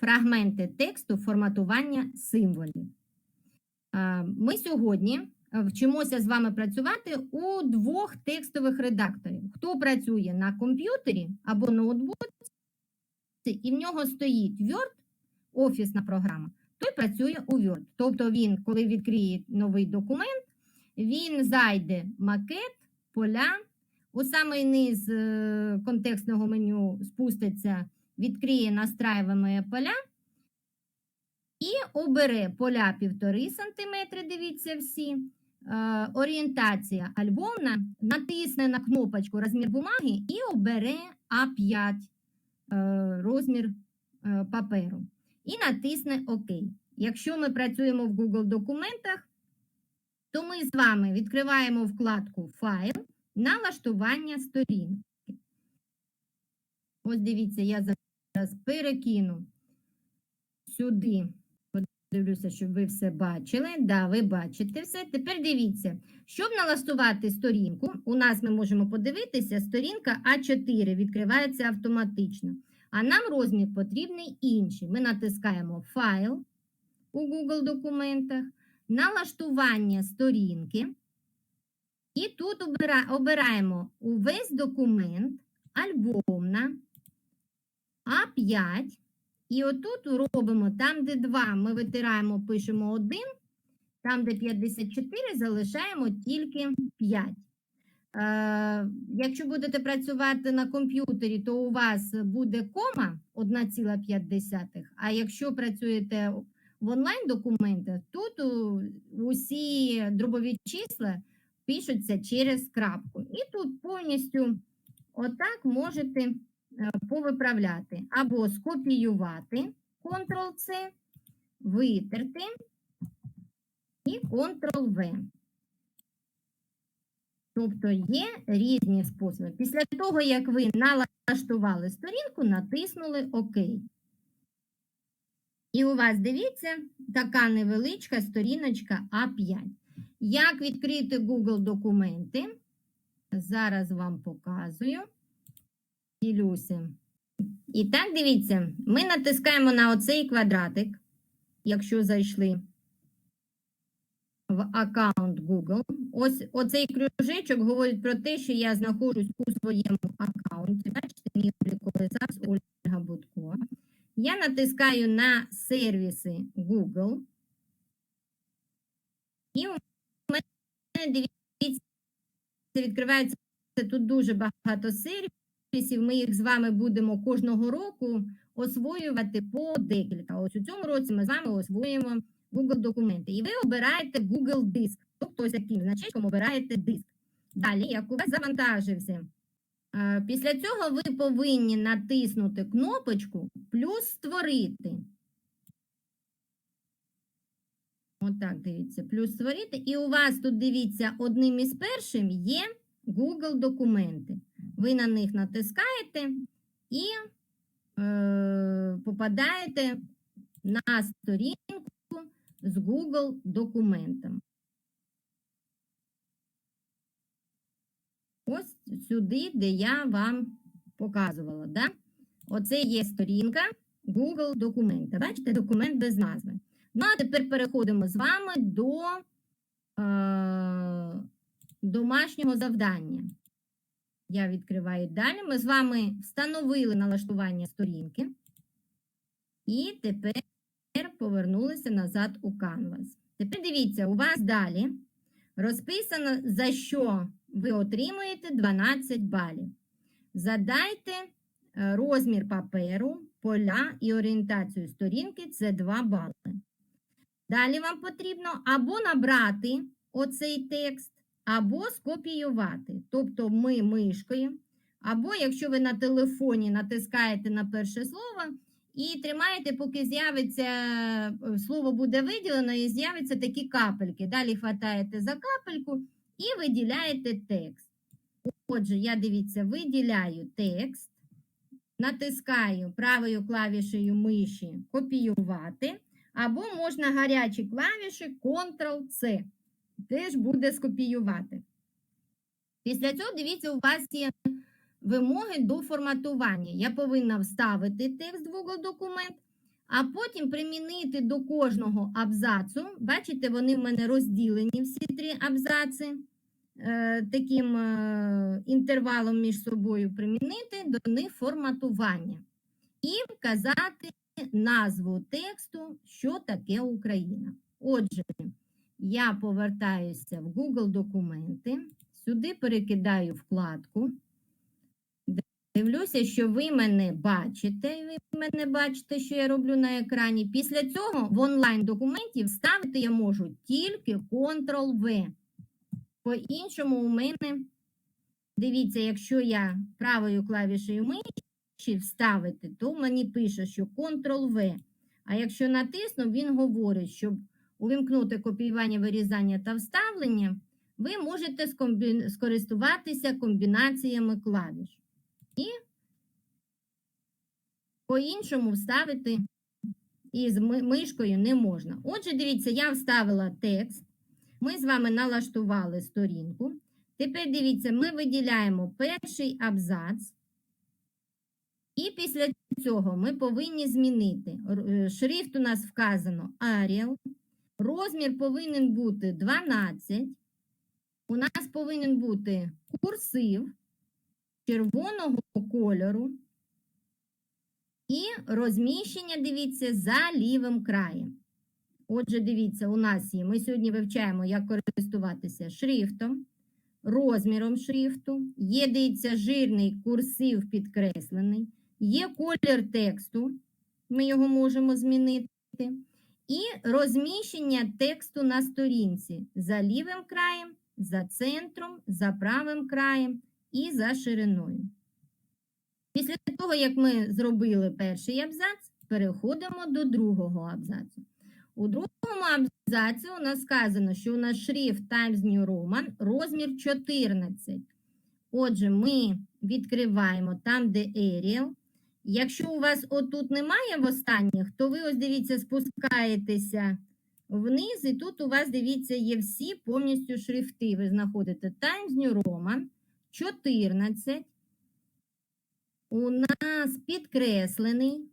фрагменти тексту форматування символів. Ми сьогодні е, вчимося з вами працювати у двох текстових редакторів. Хто працює на комп'ютері або ноутбуці, і в нього стоїть Word, офісна програма, той працює у Word. Тобто він, коли відкриє новий документ, він зайде макет, поля, у самий низ е, контекстного меню спуститься, відкриє настраювані поля і обере поля 1,5 см, дивіться всі. Е, Орієнтація альбомна, натисне на кнопочку розмір бумаги і обере А5 е, розмір е, паперу. І натисне ОК. Якщо ми працюємо в Google документах, то ми з вами відкриваємо вкладку Файл, налаштування сторінки. Ось дивіться, я зараз перекину сюди. Подивлюся, щоб ви все бачили. Да, ви бачите все. Тепер дивіться, щоб налаштувати сторінку, у нас ми можемо подивитися, сторінка А4 відкривається автоматично. А нам розмір потрібний інший. Ми натискаємо Файл у Google документах, налаштування сторінки. І тут обираємо увесь документ, альбомна, А5. І отут робимо там, де 2, ми витираємо, пишемо 1, там, де 54, залишаємо тільки 5. Е, якщо будете працювати на комп'ютері, то у вас буде кома 1,5, а якщо працюєте в онлайн документах, тут усі дробові числа пишуться через крапку. І тут повністю отак можете повиправляти або скопіювати Ctrl-C, витерти і Ctrl-V. Тобто є різні способи. Після того, як ви налаштували сторінку, натиснули ОК. І у вас, дивіться, така невеличка сторіночка А5. Як відкрити Google документи? Зараз вам показую. Ділюся. І так, дивіться, ми натискаємо на оцей квадратик, якщо зайшли в аккаунт Google. Ось оцей кружечок говорить про те, що я знаходжусь у своєму аккаунті. Бачите, мій обліковий запис Ольга Будко. Я натискаю на сервіси Google. І у мене, дивіться, відкривається тут дуже багато сервісів. Ми їх з вами будемо кожного року освоювати по декілька. Ось у цьому році ми з вами освоюємо Google документи. І ви обираєте Google диск. Тобто ось яким значечком обираєте диск. Далі, як у вас завантажився, після цього ви повинні натиснути кнопочку плюс створити. Отак, дивіться, плюс створити. І у вас тут, дивіться, одним із першим є Google документи. Ви на них натискаєте і е, попадаєте на сторінку з Google документом. Ось сюди, де я вам показувала. Да? Оце є сторінка Google документа. Бачите, документ без назви. Ну, а тепер переходимо з вами до е, домашнього завдання. Я відкриваю далі. Ми з вами встановили налаштування сторінки. І тепер повернулися назад у Canvas. Тепер дивіться, у вас далі розписано, за що ви отримуєте 12 балів. Задайте е, розмір паперу, поля і орієнтацію сторінки це 2 бали. Далі вам потрібно або набрати оцей текст, або скопіювати. Тобто ми мишкою, або якщо ви на телефоні натискаєте на перше слово і тримаєте, поки з'явиться, е, слово буде виділено, і з'являться такі капельки. Далі хватаєте за капельку і виділяєте текст. Отже, я дивіться, виділяю текст, натискаю правою клавішею миші копіювати, або можна гарячі клавіші Ctrl-C. Теж буде скопіювати. Після цього, дивіться, у вас є вимоги до форматування. Я повинна вставити текст в Google документ, а потім примінити до кожного абзацу. Бачите, вони в мене розділені всі три абзаци. е, Таким е, інтервалом між собою примінити до них форматування і вказати назву тексту, що таке Україна. Отже, я повертаюся в Google документи, сюди перекидаю вкладку. Дивлюся, що ви мене бачите. Ви мене бачите, що я роблю на екрані. Після цього в онлайн документі вставити я можу тільки Ctrl-V. По-іншому у мене, дивіться, якщо я правою клавішею миші вставити, то мені пише, що Ctrl-V. А якщо натисну, він говорить, щоб увімкнути копіювання, вирізання та вставлення, ви можете скористуватися комбінаціями клавіш. І по-іншому вставити із мишкою не можна. Отже, дивіться, я вставила текст. Ми з вами налаштували сторінку. Тепер дивіться, ми виділяємо перший абзац. І після цього ми повинні змінити. Е, Шрифт у нас вказано Arial. Розмір повинен бути 12. У нас повинен бути курсив червоного кольору. І розміщення, дивіться, за лівим краєм. Отже, дивіться, у нас є. Ми сьогодні вивчаємо, як користуватися шрифтом, розміром шрифту. Є, дивіться, жирний курсив підкреслений. Є колір тексту, ми його можемо змінити. І розміщення тексту на сторінці за лівим краєм, за центром, за правим краєм і за шириною. Після того, як ми зробили перший абзац, переходимо до другого абзацу. У другому абзаці у нас сказано, що у нас шрифт Times New Roman розмір 14. Отже, ми відкриваємо там, де Arial. Якщо у вас отут немає в останніх, то ви ось дивіться, спускаєтеся вниз, і тут у вас, дивіться, є всі повністю шрифти. Ви знаходите Times New Roman 14. У нас підкреслений.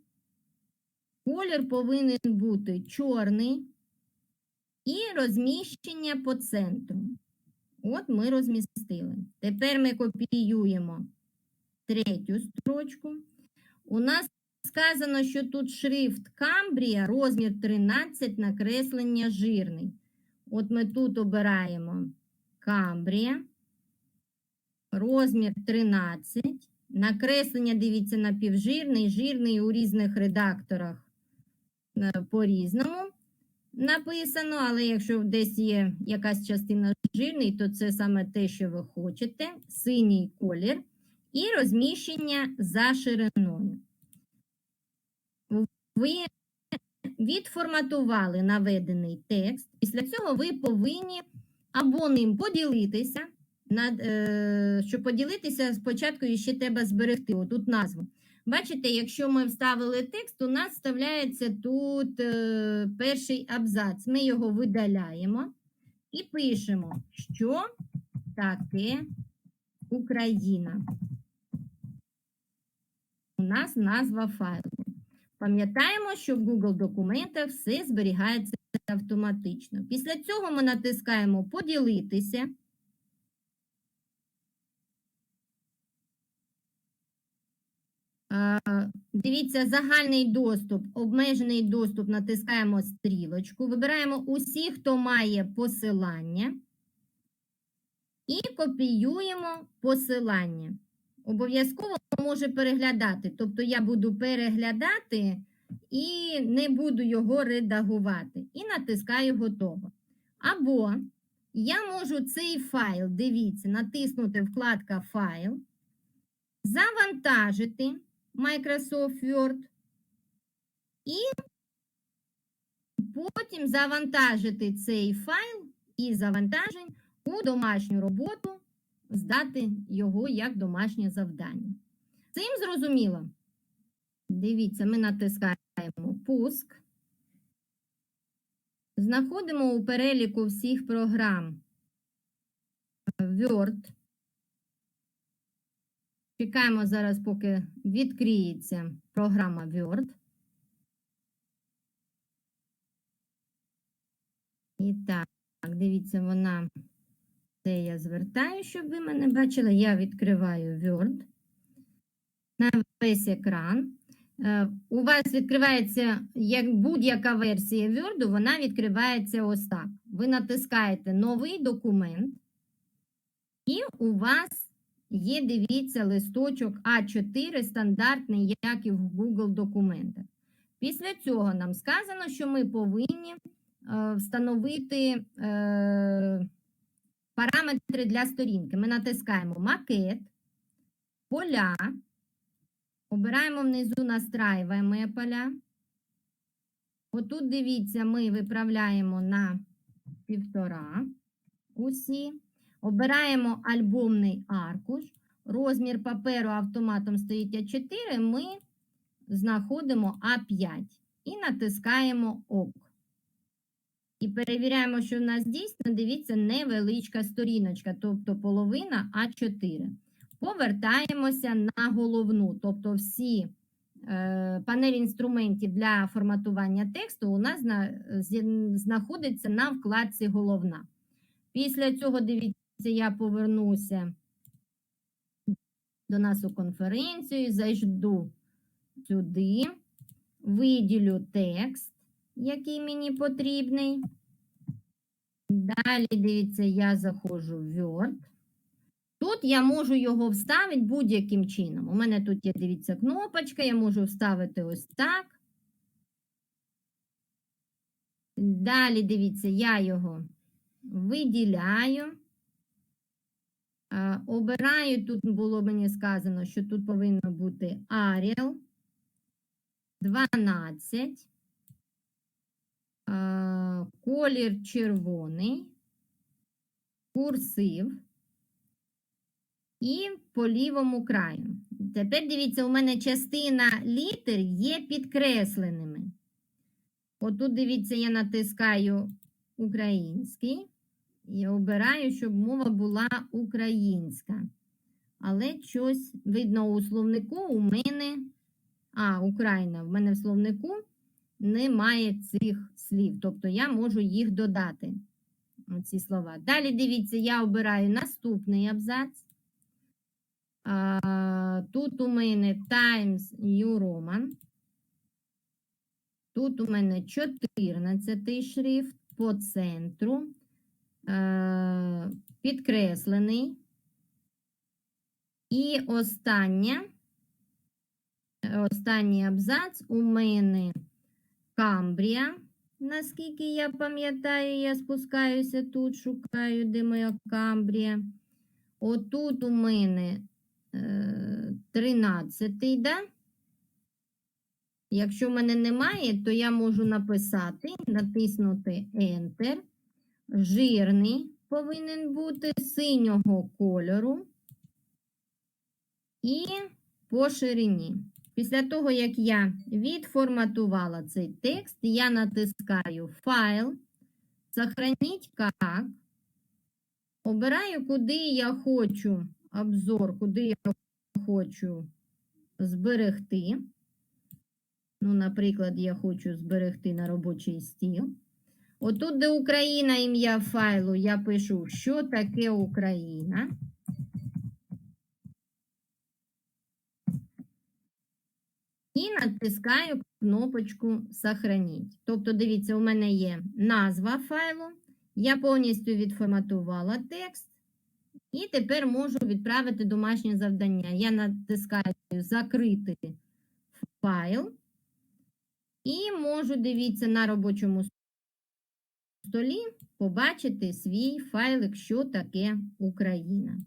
Колір повинен бути чорний і розміщення по центру. От ми розмістили. Тепер ми копіюємо третю строчку. У нас сказано, що тут шрифт Камбрія, розмір 13, накреслення жирний. От ми тут обираємо Камбрія, розмір 13. Накреслення, дивіться, напівжирний, жирний у різних редакторах е, по-різному написано, але якщо десь є якась частина жирний, то це саме те, що ви хочете. Синій колір і розміщення за шириною. Ви відформатували наведений текст. Після цього ви повинні або ним поділитися. Над, е, щоб поділитися, спочатку ще треба зберегти отут назву. Бачите, якщо ми вставили текст, у нас вставляється тут е, перший абзац. Ми його видаляємо і пишемо, що таке Україна. У нас назва файлу. Пам'ятаємо, що в Google документах все зберігається автоматично. Після цього ми натискаємо Поділитися. Дивіться, загальний доступ, обмежений доступ, натискаємо стрілочку, вибираємо усі, хто має посилання, і копіюємо посилання. Обов'язково може переглядати. Тобто я буду переглядати і не буду його редагувати. І натискаю готово. Або я можу цей файл, дивіться, натиснути вкладка Файл, завантажити. Microsoft Word і потім завантажити цей файл і завантажень у домашню роботу, здати його як домашнє завдання. Це їм зрозуміло. Дивіться, ми натискаємо пуск. Знаходимо у переліку всіх програм Word. Чекаємо зараз, поки відкриється програма Word. І так, дивіться, вона це я звертаю, щоб ви мене бачили. Я відкриваю Word на весь екран. Е, У вас відкривається як будь-яка версія Word, вона відкривається ось так. Ви натискаєте новий документ, і у вас є, дивіться, листочок А4 стандартний, як і в Google документах. Після цього нам сказано, що ми повинні е, встановити е, параметри для сторінки. Ми натискаємо макет, поля, обираємо внизу настраюємо поля. Отут, дивіться, ми виправляємо на півтора усі. Обираємо альбомний аркуш. Розмір паперу автоматом стоїть А4. Ми знаходимо А5 і натискаємо ОК. І перевіряємо, що в нас дійсно, дивіться, невеличка сторіночка, тобто половина А4. Повертаємося на головну, тобто всі е, панель інструментів для форматування тексту у нас зі- знаходиться на вкладці головна. Після цього, дивіться, я повернуся до нас у конференцію, зайду сюди, виділю текст, який мені потрібний. Далі, дивіться, я заходжу в Word. Тут я можу його вставити будь-яким чином. У мене тут є, дивіться, кнопочка, я можу вставити ось так. Далі, дивіться, я його виділяю. Обираю, тут було мені сказано, що тут повинно бути Arial 12. Колір червоний, курсив і по лівому краю. Тепер дивіться, у мене частина літер є підкресленими. Отут, дивіться, я натискаю український і обираю, щоб мова була українська. Але щось видно у словнику у мене, а, Україна, в мене в словнику немає цих слів. Тобто я можу їх додати, ці слова. Далі дивіться, я обираю наступний абзац. Тут у мене Times New Roman. Тут у мене 14 шрифт по центру, е, підкреслений. І остання, останній абзац у мене Камбрія. Наскільки я пам'ятаю, я спускаюся тут, шукаю, де моя Камбрія. Отут у мене е, 13, да? Якщо в мене немає, то я можу написати, натиснути Enter. Жирний повинен бути синього кольору і по ширині. Після того, як я відформатувала цей текст, я натискаю Файл, Сохраніть як. Обираю, куди я хочу обзор, куди я хочу зберегти. Ну, наприклад, я хочу зберегти на робочий стіл. Отут, де Україна, ім'я файлу, я пишу, що таке Україна. І натискаю кнопочку Сохраніть. Тобто, дивіться, у мене є назва файлу. Я повністю відформатувала текст. І тепер можу відправити домашнє завдання. Я натискаю Закрити файл. І можу, дивіться, на робочому столі побачити свій файлик, що таке Україна.